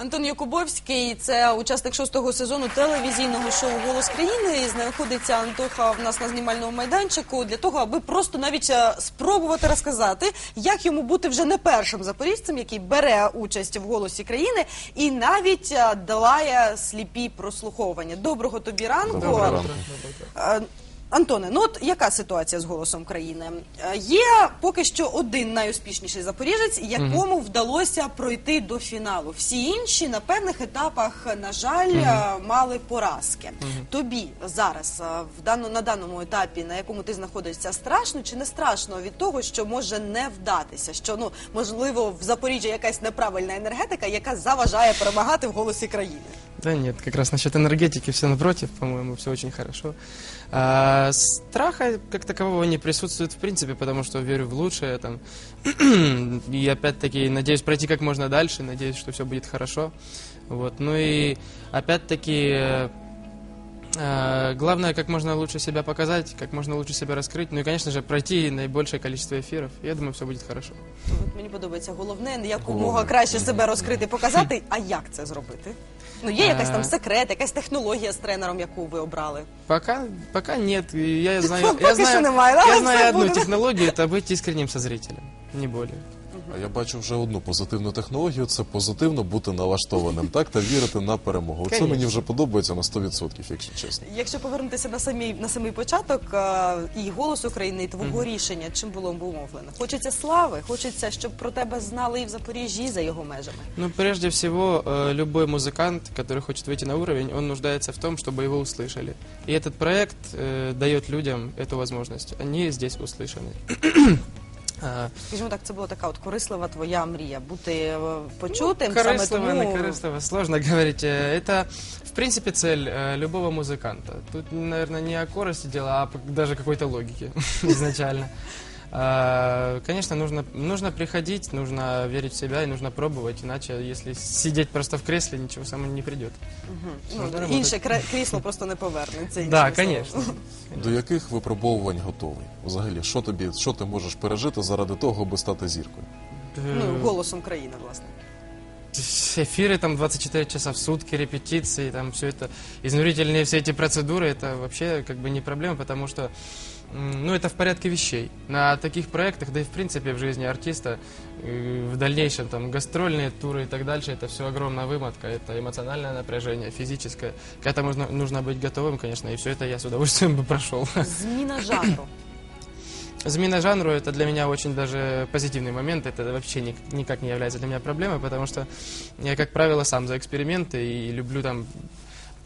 Антон Якубовський, це учасник шостого сезону телевізійного шоу Голос країни. І знаходиться Антоха в нас на знімальному майданчику для того, аби просто навіть е, спробувати розказати, як йому бути вже не першим запоріжцем, який бере участь в голосі країни, і навіть е, долає сліпі прослуховування. Доброго тобі ранку. Доброго ранку. Антоне, ну от яка ситуація з голосом країни? Е, Є поки що один найуспішніший запоріжець, якому вдалося пройти до фіналу. Всі інші на певних етапах, на жаль, е, мали поразки. Тобі зараз е, в дану на даному етапі, на якому ти знаходишся, страшно чи не страшно від того, що може не вдатися? Що ну можливо в Запоріжжі якась неправильна енергетика, яка заважає перемагати в голосі країни? Да нет, как раз насчет энергетики все напротив, по-моему, все очень хорошо. А, страха как такового не присутствует в принципе, потому что верю в лучшее там. и опять-таки надеюсь пройти как можно дальше, надеюсь, что все будет хорошо. Вот. Ну и опять-таки э, э, главное как можно лучше себя показать, как можно лучше себя раскрыть. Ну и, конечно же, пройти наибольшее количество эфиров. Я думаю, все будет хорошо. От мені подобається головне, якомога краще себе розкрити, показати. А як це зробити? Ну є якась там Е. секрет, якась технологія з тренером, яку ви обрали. Пока, пока нет. И Я знаю, Пока что знаю, немає, да? я Все одну технологію, технологию, это быть искренним со зрителем, не более. А я бачу вже одну позитивну технологію це позитивно бути налаштованим, так та вірити на перемогу. Це Конечно. мені вже подобається на 100%, якщо чесно. Якщо повернутися на самий на самий початок е, і голос України, і твого рішення, чим було обумовлено? Хочеться слави, хочеться, щоб про тебе знали і в Запоріжжі, і за його межами. Ну, прежде всего, э, любой музыкант, который хочет выйти на уровень, он нуждается в том, чтобы его услышали. И этот проект э, дает людям эту возможность. Они здесь услышаны. А, Скажімо так, це була така от корислива твоя мрія бути е, почутим. саме Корыстливо, тому не корыстливо, сложно говорить. Э, Это, в принципе, цель э, любого музыканта. Тут, наверное, не о корости дело, а п- даже какой-то логики изначально. А, Конечно, нужно, нужно приходить, нужно верить в себя и нужно пробовать, иначе, если сидеть просто в кресле, ничего самого не придет. ну, Можна робити. інше кре- крісло просто не повернеться. Да, іншим словом. конечно. До яких випробовувань готовий? Взагалі, що тобі, що ти можеш пережити заради того, аби стати зіркою? Ну, Э, голосом країни, власне. Эфиры там 24 часа в сутки, репетиции, там все это, изнурительные все эти процедуры, это вообще как бы не проблема, потому что, м, ну, это в порядке вещей. На таких проектах, да и в принципе в жизни артиста, в дальнейшем там гастрольные туры и так дальше, это все огромная вымотка, это эмоциональное напряжение, физическое. К этому нужно, нужно быть готовым, конечно, и все это я с удовольствием бы прошел. Зміна жанру. Замена жанру это для меня очень даже позитивный момент. Это вообще ни- никак не является для меня проблемой, потому что я, как правило, сам за эксперименты и люблю там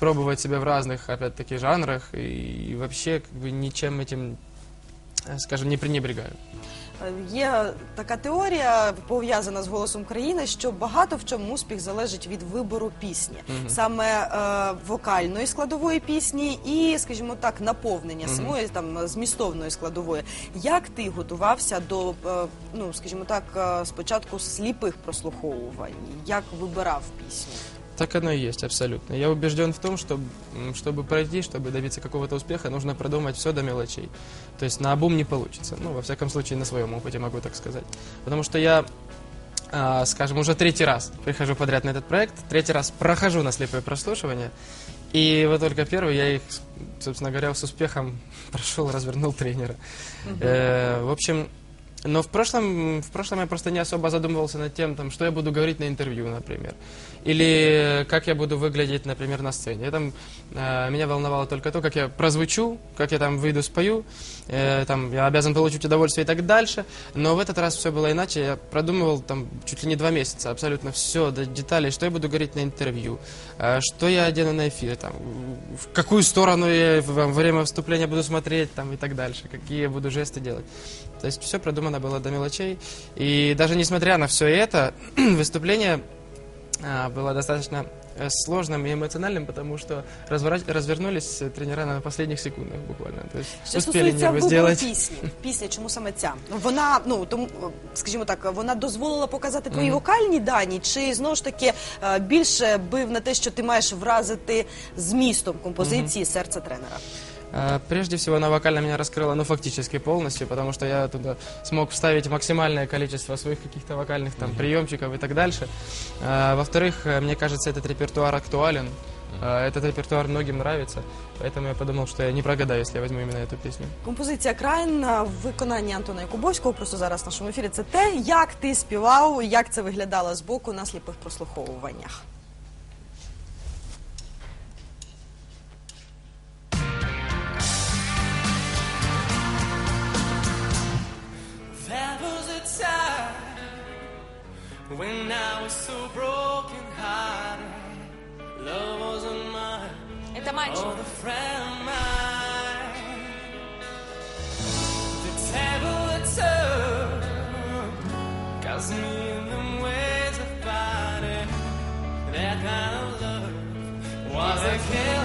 пробовать себя в разных, опять-таки, жанрах и вообще как бы ничем этим, э, скажем, не пренебрегаю. Е, Є така теорія пов'язана з голосом країни, що багато в чому успіх залежить від вибору пісні, саме е, вокальної складової пісні і, скажімо так, наповнення самої там змістовної складової. Як ти готувався до, е, ну скажімо так, е, спочатку сліпих прослуховувань? Як вибирав пісню? Так оно и есть, абсолютно. Я убежден в том, что чтобы пройти, чтобы добиться какого-то успеха, нужно продумать все до мелочей. То есть на обум не получится. Ну, во всяком случае, на своем опыте могу так сказать. Потому что я, а, скажем, уже третий раз прихожу подряд на этот проект, третий раз прохожу на слепое прослушивание, и вот только первый я их, собственно говоря, с успехом прошел, развернул тренера. Э, в общем, но в прошлом, в прошлом я просто не особо задумывался над тем, там, что я буду говорить на интервью, например. Или как я буду выглядеть, например, на сцене. Я там, э, меня волновало только то, как я прозвучу, как я там выйду, спою. Э, там, я обязан получить удовольствие и так дальше. Но в этот раз все было иначе. Я продумывал там чуть ли не два месяца абсолютно все до деталей, что я буду говорить на интервью, э, что я одену на эфире, там, в какую сторону я во время выступления буду смотреть там, и так дальше, какие я буду жесты делать. То есть все продумано было до мелочей. И даже несмотря на все это, выступление а, было достаточно э, сложным и эмоциональным, потому что развора- развернулись э, тренера на последних секундах буквально. То есть Що успели стосується нервы вибору сделать. пісні, пісня, чому саме ця? Вона, ну тому, скажімо так, вона дозволила показати твої вокальні дані, чи знову ж таки е, більше бив на те, що ти маєш вразити змістом композиції серця тренера? А, Прежде всего, она вокально меня раскрыла, ну, фактически полностью, потому что я туда смог вставить максимальное количество своих каких-то вокальных там приемчиков и так дальше. А, Во-вторых, э, мне кажется, этот репертуар актуален. А, Этот репертуар многим нравится, поэтому я подумал, что я не прогадаю, если я возьму именно эту песню. Композиція Крайн а, в виконанні Антона Якубовського просто зараз в нашому ефірі. Це те, як ти співав, як це виглядало з боку на сліпих прослуховуваннях. when I was so broken hearted. Love wasn't mine, Это мальчик. or the friend of mine. The table had turned, cause me in them ways of fighting. That kind of love was a killing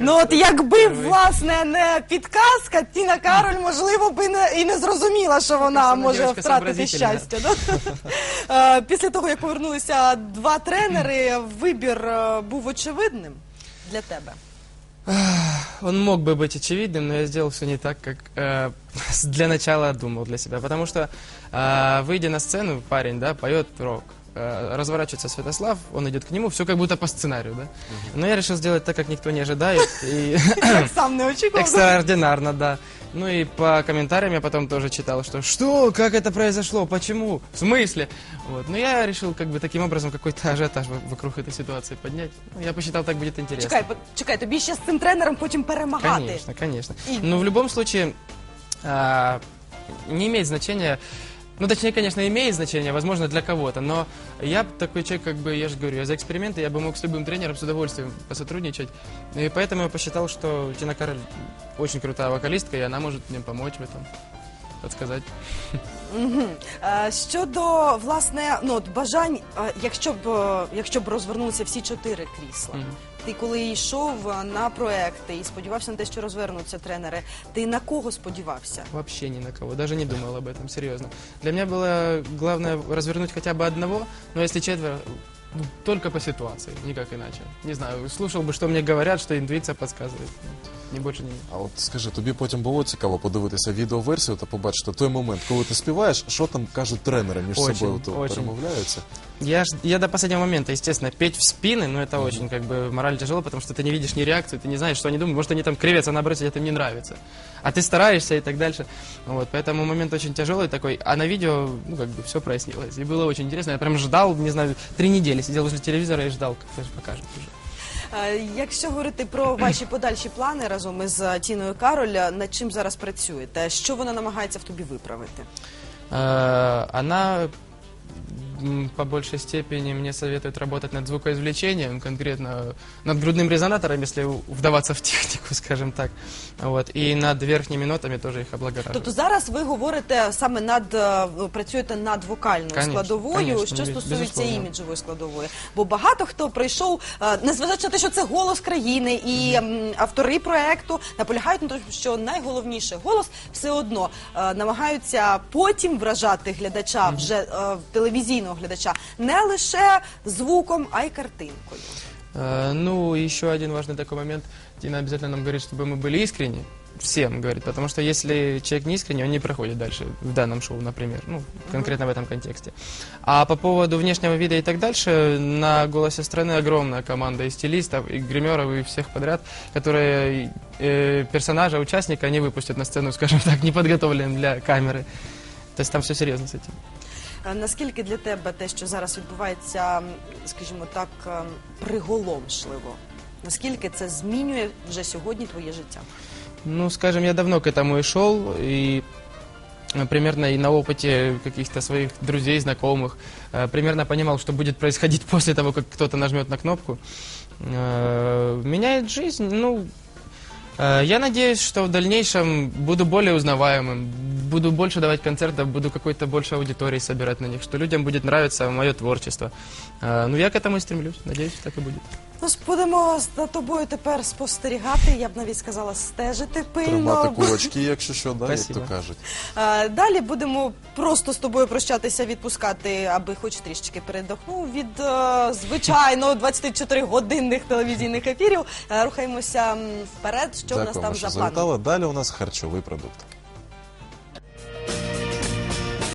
Ну от якби власне не підказка, Тіна Кароль можливо би не і не зрозуміла, що вона Просто вона може дівчинка втратити сообразительна. щастя. Да? Е, Після того, як повернулися два тренери, вибір е, був очевидним для тебе. Он мог бы быть очевидным, но я сделал все не так, как э, для начала думал для себя. Потому что, э, выйдя на сцену, парень, да, поет рок. Э, разворачивается Святослав, он идет к нему, все как будто по сценарию, да. Но я решил сделать так, как никто не ожидает. И Так сам не очікував. экстраординарно, да. Ну и по комментариям я потом тоже читал, что что, как это произошло, почему, в смысле. Вот. Но я решил как бы таким образом какой-то ажиотаж в- вокруг этой ситуации поднять. Ну, я посчитал, так будет интересно. Чекай, по- чекай, тобі ще з цим тренером потім перемагати. Конечно, конечно. И- Но в любом случае а, не имеет значения. Ну, точнее, конечно, имеет значение, возможно, для кого-то, но я б такой человек, как бы, я же говорю, я за эксперименты, я бы мог с любым тренером с удовольствием посотрудничать. И поэтому я посчитал, что Тина Кароль очень крутая вокалистка, и она может мне помочь в этом, подсказать. Мгм. Е, Щодо власне ну от бажань, е, якщо б е, якщо б розвернулися всі чотири крісла. Мгм. Ти коли йшов е, на проекти і сподівався на те, що розвернуться тренери, ти на кого сподівався? Вообще ни на кого, даже не думал об этом, серьезно. Для меня было главное развернуть хотя бы одного, но если четверо, ну, только по ситуации, никак иначе. Не знаю, слушал бы, что мне говорят, что интуиция подсказывает. Ни больше, ни меньше. А от скажи, тобі потім було цікаво подивитися відеоверсію та побачити той момент, коли ти співаєш, що там кажуть тренери між Очень, собою, то очень. перемовляються. Я, ж- я до последнего момента, естественно, петь в спины, но это очень как бы морально тяжело, потому что ты не видишь ни реакции, ты не знаешь, что они думают, может они там кривятся, наоборот, тебе это не нравится. А ты стараешься и так дальше. Вот, поэтому момент очень тяжелый такой. А на видео, ну, как бы все прояснилось. И было очень интересно. Я прям ждал, не знаю, три недели сидел возле телевизора и ждал, как же покажет уже. Е, Якщо говорити про ваші подальші плани разом із е, Тіною Кароль, е, над чим зараз працюєте? Що вона намагається в тобі виправити? Э, Она по большей степени мне советуют работать над звукоизвлечением, конкретно над грудным резонатором, если вдаваться в технику, скажем так. Вот. И над верхними нотами тоже их облагораживать. Тобто зараз ви говорите саме над е, працюєте над вокальною Конечно, складовою, конечно, що без- стосується безусловно. іміджової складової. Бо багато хто прийшов, е, незважаючи на те, що це голос країни, і м, автори проекту наполягають на тому, що найголовніше голос все одно е, намагаються потім вражати глядача, вже е, телевізійного глядача, не лише звуком, а й картинкою. Э, Ну, еще один важный такой момент. Тина обязательно нам говорит, чтобы мы были искренни. Всем говорит, потому что если человек не искренний, он не проходит дальше в данном шоу, например, ну, конкретно в этом контексте. А по поводу внешнего вида и так дальше, на «Голосе страны» огромная команда и стилистов, и гримеров, и всех подряд, которые э, персонажа, участника не выпустят на сцену, скажем так, неподготовленным для камеры. То есть там все серьезно с этим. Е, Наскільки для тебе те, що зараз відбувається, м, скажімо так, е, приголомшливо? Наскільки це змінює вже сьогодні твоє життя? Ну, скажем, я давно к этому и шел, и э, примерно и на опыте каких-то своих друзей, знакомых, э, примерно понимал, что будет происходить после того, как кто-то нажмет на кнопку. Э, Меняет жизнь, ну, э, я надеюсь, что в дальнейшем буду более узнаваемым, буду больше давать концертов, буду какой-то больше аудитории собирать на них, что людям будет нравиться мое творчество. Э, Ну, я к этому и стремлюсь, надеюсь, так и будет. Ну, будемо за тобою тепер спостерігати, я б навіть сказала, стежити пильно. Тримати кулачки, якщо що, да, як Спасибо. то кажуть. Далі будемо просто з тобою прощатися, відпускати, аби хоч трішечки передохнув від е, звичайно 24-годинних телевізійних ефірів. Е, Рухаємося м, вперед. Що в нас Дякуємо, там що за планом? завітали. Далі у нас харчовий продукт.